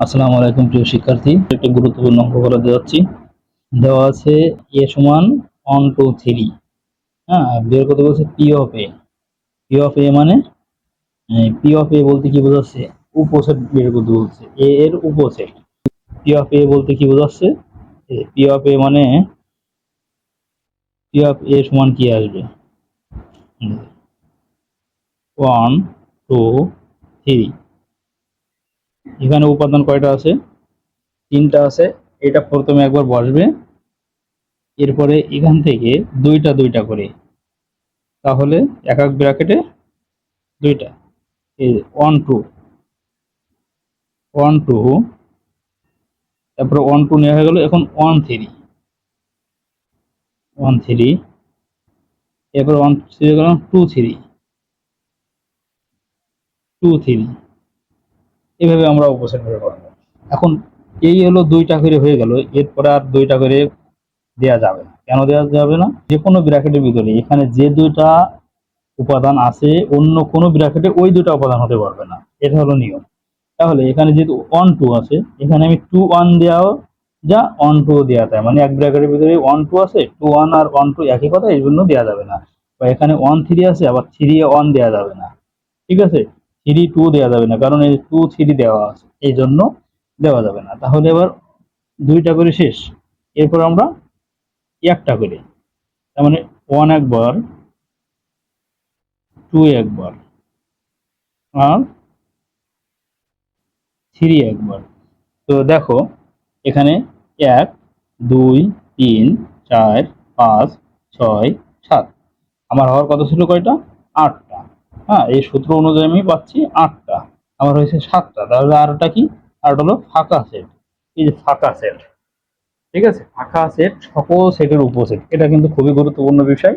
আসসালামু আলাইকুম প্রিয় শিক্ষার্থী। একটি গুরুত্বপূর্ণ অঙ্ক করে যাচ্ছি দেওয়া আছে এ সমান ওয়ান টু থ্রি হ্যাঁ বের করতে বলছে P of A P of A মানে পি অফ এ বলতে কি বোঝাচ্ছে? উপসেট বের করতে বলছে। এ এর উপসেট। পি অফ এ বলতে কি বোঝাচ্ছে? পি অফ এ মানে পি অফ এ সমান কি আসবে? ওয়ান টু থ্রি এখানে উপাদান কয়টা আছে? তিনটা আছে। এটা প্রথমে একবার বসবে। এরপরে এখান থেকে দুইটা দুইটা করে। তাহলে এক এক ব্র্যাকেটে দুইটা। এই ওয়ান টু ওয়ান টু তারপরে ওয়ান টু নেওয়া হয়ে গেল। এখন ওয়ান থ্রি ওয়ান থ্রি এরপর ওয়ান থ্রি হয়ে গেল। টু থ্রি টু থ্রি এভাবে আমরা উপসেট বের করব। এখন এই হলো দুইটা করে হয়ে গেল, এরপরে আর দুইটা করে দেয়া যাবে কেন দেওয়া যাবে না? যে কোনো ব্র্যাকেটের ভিতরে। এখানে যে দুইটা উপাদান আছে, অন্য কোনো ব্র্যাকেটে ওই দুটা উপাদান হতে পারবে না। এটা হলো নিয়ম। তাহলে এখানে যেহেতু ওয়ান টু আছে, এখানে আমি টু ওয়ান দেওয়াও যা ওয়ান টু দেওয়া যায়। মানে এক ব্র্যাকেটের ভিতরে ওয়ান টু আছে টু ওয়ান আর ওয়ান টু একই কথা, এই জন্য দেওয়া যাবে না। বা এখানে ওয়ান থ্রি আছে, আবার থ্রি ওয়ান দেওয়া যাবে না। ঠিক আছে? থ্রি টু দেওয়া যাবে না, কারণ এই টু থ্রি দেওয়া আছে, এই জন্য দেওয়া যাবে না। তাহলে এবার দুইটা করে শেষ। এরপর আমরা একটা করে, তার মানে ওয়ান একবার টু একবার, আর থ্রি একবার। তো দেখো, এখানে এক, দুই, তিন, চার, পাঁচ, ছয়, সাত। আমার হওয়ার কথা ছিল কয়টা? আটটা হ্যাঁ এই সূত্র অনুযায়ী আমি পাচ্ছি আটটা। আমার হয়েছে সাতটা। তাহলে আরটা কি? আর হলো ফাঁকা সেট। এই যে ফাঁকা সেট। ঠিক আছে? ফাঁকা সেট সকল সেটের উপসেট এটা কিন্তু খুবই গুরুত্বপূর্ণ বিষয়।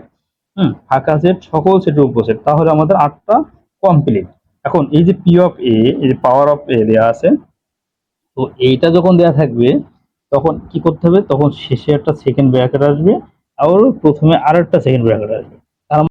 হুম, ফাঁকা সেট সকল সেটের উপসেট তাহলে আমাদের আটটা কমপ্লিট এখন এই যে পি অফ এ এই যে পাওয়ার অফ এ দেওয়া আছে, তো এইটা যখন দেওয়া থাকবে, তখন কি করতে হবে? তখন শেষে একটা সেকেন্ড ব্র্যাকেট আসবে। আর প্রথমে আর একটা সেকেন্ড ব্র্যাকেট আসবে।